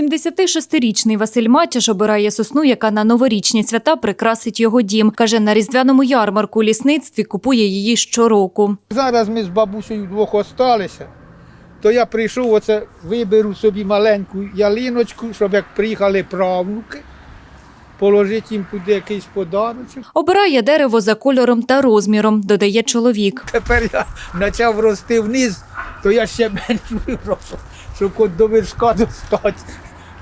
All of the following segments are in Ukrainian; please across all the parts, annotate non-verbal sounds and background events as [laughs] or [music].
76-річний Василь Матяш обирає сосну, яка на новорічні свята прикрасить його дім. Каже, на різдвяному ярмарку у лісництві купує її щороку. Зараз ми з бабусею вдвох осталися, то я прийшов, оце виберу собі маленьку ялиночку, щоб як приїхали правнуки, положити їм туди якийсь подарочок. Обирає дерево за кольором та розміром, додає чоловік. Тепер я почав рости вниз, то я ще [laughs] меншу вирошу, щоб от до вершка достати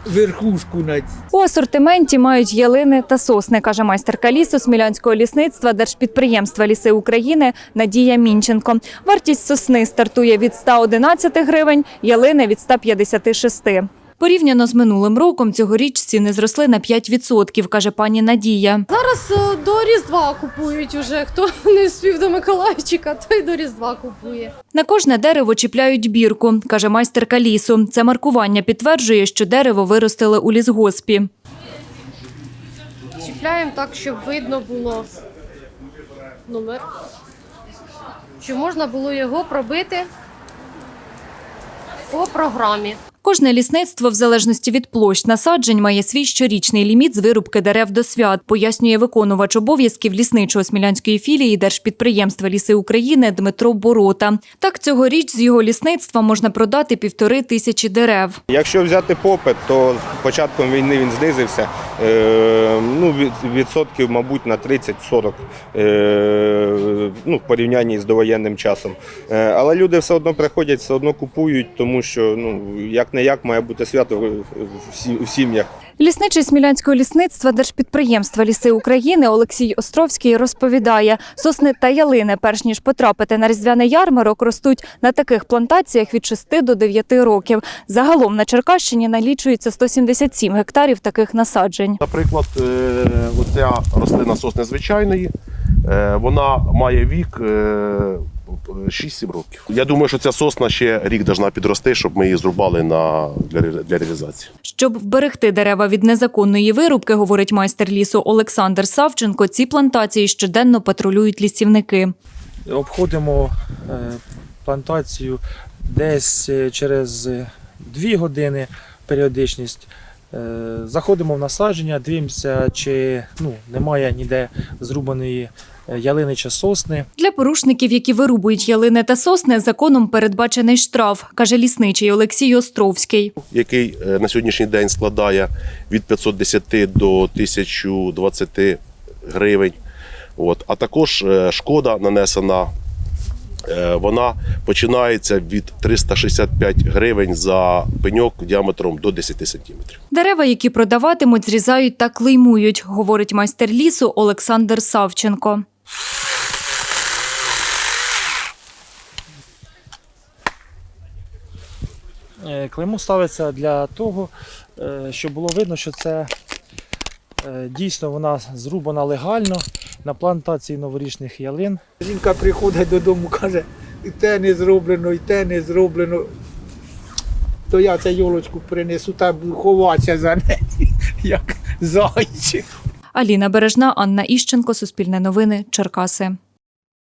верхушку. У асортименті мають ялини та сосни, каже майстерка лісу Смілянського лісництва Держпідприємства Ліси України Надія Мінченко. Вартість сосни стартує від 111 гривень, ялини від 156. Порівняно з минулим роком цьогоріч ціни зросли на 5%, каже пані Надія. Зараз е, до Різдва купують уже. Хто не спів до Миколайчика, той до Різдва купує. На кожне дерево чіпляють бірку, каже майстерка лісу. Це маркування підтверджує, що дерево виростили у лісгоспі. Чіпляємо так, щоб видно було номер. Щоб можна було його пробити по програмі. Кожне лісництво, в залежності від площ насаджень, має свій щорічний ліміт з вирубки дерев до свят, пояснює виконувач обов'язків лісничого смілянської філії Держпідприємства Ліси України Дмитро Борота. Так цьогоріч з його лісництва можна продати півтори тисячі дерев. Якщо взяти попит, то з початком війни він знизився. Е, ну, від- відсотків, мабуть, на 30-40 е, ну, в порівнянні з довоєнним часом. Е, але люди все одно приходять, все одно купують, тому що ну, як не як має бути свято в сім'ях. Лісничий Смілянського лісництва Держпідприємства Ліси України Олексій Островський розповідає, сосни та ялини, перш ніж потрапити на різдвяний ярмарок, ростуть на таких плантаціях від 6 до 9 років. Загалом на Черкащині налічується 177 гектарів таких насаджень. Наприклад, е, оця рослина сосни звичайної, е, вона має вік е, 6-7 років. Я думаю, що ця сосна ще рік должна підрости, щоб ми її зрубали на, для, для реалізації. Щоб вберегти дерева від незаконної вирубки, говорить майстер лісу Олександр Савченко, ці плантації щоденно патрулюють лісівники. обходимо е, плантацію десь е, через е, дві години періодичність. Заходимо в насадження, дивимося, чи ну, немає ніде зрубаної е, ялини чи сосни. Для порушників, які вирубують ялини та сосни, законом передбачений штраф, каже лісничий Олексій Островський. який е, на сьогоднішній день складає від 510 до 1020 гривень. От. А також е, шкода нанесена, вона починається від 365 гривень за пеньок діаметром до 10 сантиметрів. Дерева, які продаватимуть, зрізають та клеймують, говорить майстер лісу Олександр Савченко. Е, Клеймо ставиться для того, е, щоб було видно, що це е, дійсно вона зрубана легально на плантації новорічних ялин. Жінка приходить додому, каже, і те не зроблено, і те не зроблено. То я цю йолочку принесу та буду ховатися за нею, [laughs] як зайчик. Аліна Бережна, Анна Іщенко, Суспільне новини, Черкаси.